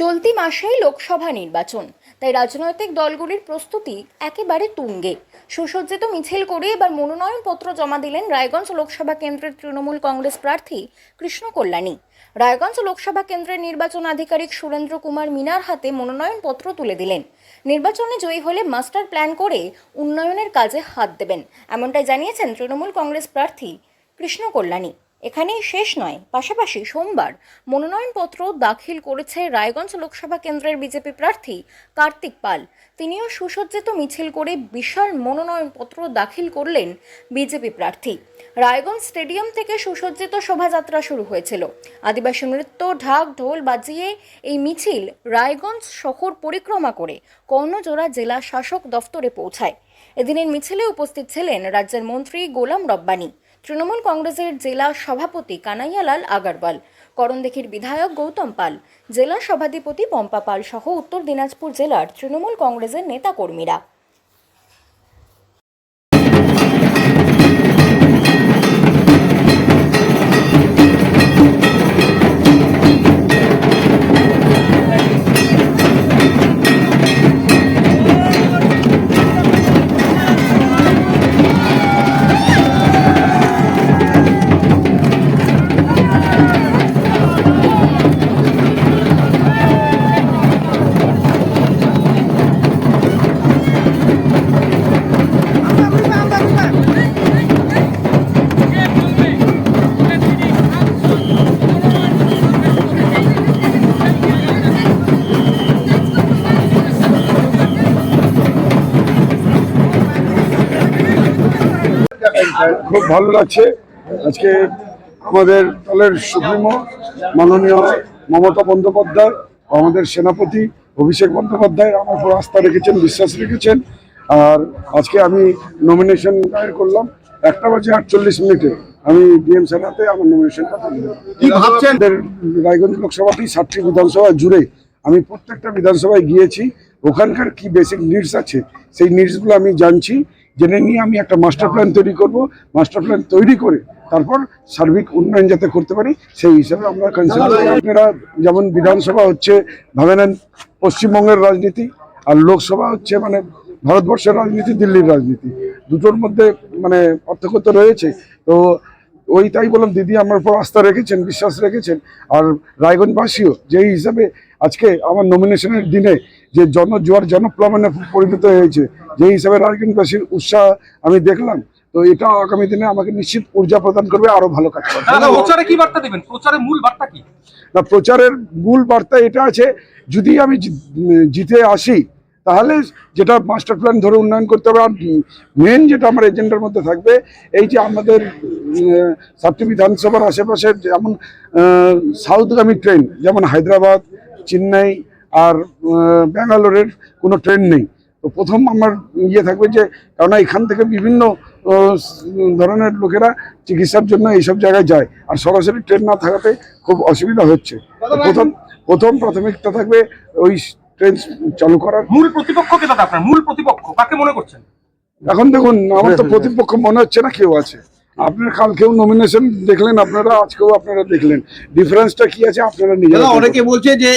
চলতি মাসেই লোকসভা নির্বাচন। তাই রাজনৈতিক দলগুলির প্রস্তুতি একেবারে তুঙ্গে। সুসজ্জিত মিছিল করে এবার মনোনয়নপত্র জমা দিলেন রায়গঞ্জ লোকসভা কেন্দ্রের তৃণমূল কংগ্রেস প্রার্থী কৃষ্ণ কল্যাণী। রায়গঞ্জ লোকসভা কেন্দ্রের নির্বাচন আধিকারিক সুরেন্দ্র কুমার মিনার হাতে মনোনয়নপত্র তুলে দিলেন। নির্বাচনে জয়ী হলে মাস্টার প্ল্যান করে উন্নয়নের কাজে হাত দেবেন, এমনটাই জানিয়েছেন তৃণমূল কংগ্রেস প্রার্থী কৃষ্ণ কল্যাণী। এখানেই শেষ নয়, পাশাপাশি সোমবার মনোনয়নপত্র দাখিল করেছে রায়গঞ্জ লোকসভা কেন্দ্রের বিজেপি প্রার্থী কার্তিক পাল। তিনিও সুসজ্জিত মিছিল করে বিশাল মনোনয়নপত্র দাখিল করলেন বিজেপি প্রার্থী। রায়গঞ্জ স্টেডিয়াম থেকে সুসজ্জিত শোভাযাত্রা শুরু হয়েছিল। আদিবাসী নৃত্য, ঢাক, ঢোল বাজিয়ে এই মিছিল রায়গঞ্জ শহর পরিক্রমা করে কর্ণজোড়া জেলা শাসক দফতরে পৌঁছায়। এদিনের মিছিলে উপস্থিত ছিলেন রাজ্যের মন্ত্রী গোলাম রব্বানী। তৃণমূল কংগ্রেসের জেলা সভাপতি কানাইয়ালাল আগারওয়াল করণদেখির বিধায়ক গৌতম পাল, জেলা সভাধিপতি পম্পা পাল সহ উত্তর দিনাজপুর জেলার তৃণমূল কংগ্রেসের নেতাকর্মীরা। খুব ভালো লাগছে। আজকে আমাদের দলের সুপ্রিমো মাননীয় মমতা বন্দ্যোপাধ্যায় আমাদের সেনাপতি অভিষেক বন্দ্যোপাধ্যায় আমার উপর আস্থা রেখেছেন বিশ্বাস রেখেছেন। আর আজকে আমি নমিনেশন দায়ের করলাম একটা বাজে আটচল্লিশ মিনিটে। আমি ডিএম সেনাতে আমার নমিনেশনটা ভাবছেন? রায়গঞ্জ লোকসভাতেই ষাটটি বিধানসভা জুড়ে আমি প্রত্যেকটা বিধানসভায় গিয়েছি। ওখানকার কি বেসিক নিডস আছে সেই নিডসগুলো আমি জানছি। জেনে নিয়ে আমি একটা মাস্টার প্ল্যান তৈরি করব। মাস্টার প্ল্যান তৈরি করে তারপর সার্বিক উন্নয়ন যাতে করতে পারি সেই হিসাবে আমরা কনসিডার আপনারা যেমন বিধানসভা হচ্ছে ভাবে নেন পশ্চিমবঙ্গের রাজনীতি আর লোকসভা হচ্ছে মানে ভারতবর্ষের রাজনীতি দিল্লির রাজনীতি। দুটোর মধ্যে মানে পার্থক্য তো রয়েছে। তো ওই তাই বললাম দিদি আমার উপর আস্থা রেখেছেন বিশ্বাস রেখেছেন। আর রায়গঞ্জবাসীও যেই হিসাবে আজকে আমার নমিনেশনের দিনে যে জনজোয়ার জনপ্লাবনে পরিণত হয়েছে যেই হিসাবে রায়গঞ্জবাসীর উৎসাহ আমি দেখলাম তো এটা আগামী দিনে আমাকে নিশ্চিত ঊর্জা প্রদান করবে আরও ভালো কাজ করবে। প্রচারে কি বার্তা দিবেন? প্রচারের মূল বার্তা কি? না প্রচারের মূল বার্তা এটা আছে যদি আমি জিতে আসি তাহলে যেটা মাস্টার প্ল্যান ধরে উন্নয়ন করতে হবে আর মেন যেটা আমার এজেন্ডার মধ্যে থাকবে এই যে আমাদের সাতটি বিধানসভার আশেপাশে যেমন সাউথগামী ট্রেন যেমন হায়দ্রাবাদ চেন্নাই আর ব্যাঙ্গালোরের কোনো ট্রেন নেই। তো প্রথম আমার ইয়ে থাকবে যে কেননা এখান থেকে বিভিন্ন ধরনের লোকেরা চিকিৎসার জন্য এইসব জায়গায় যায়। আর সরাসরি ট্রেন না থাকাতে খুব অসুবিধা হচ্ছে। প্রথম প্রথম প্রাথমিকটা থাকবে ওই ট্রেন চালু করার। মূল প্রতিপক্ষ কে দাদা আপনার? মূল প্রতিপক্ষ কাকে মনে করছেন? এখন দেখুন আমার তো প্রতিপক্ষ মনে হচ্ছে না কেউ আছে। আপনার কালকেও নমিনেশন দেখলেন আপনারা আজকেও আপনারা দেখলেন। ডিফারেন্সটা কি আছে আপনারা নিজেরা অনেকে বলছে যে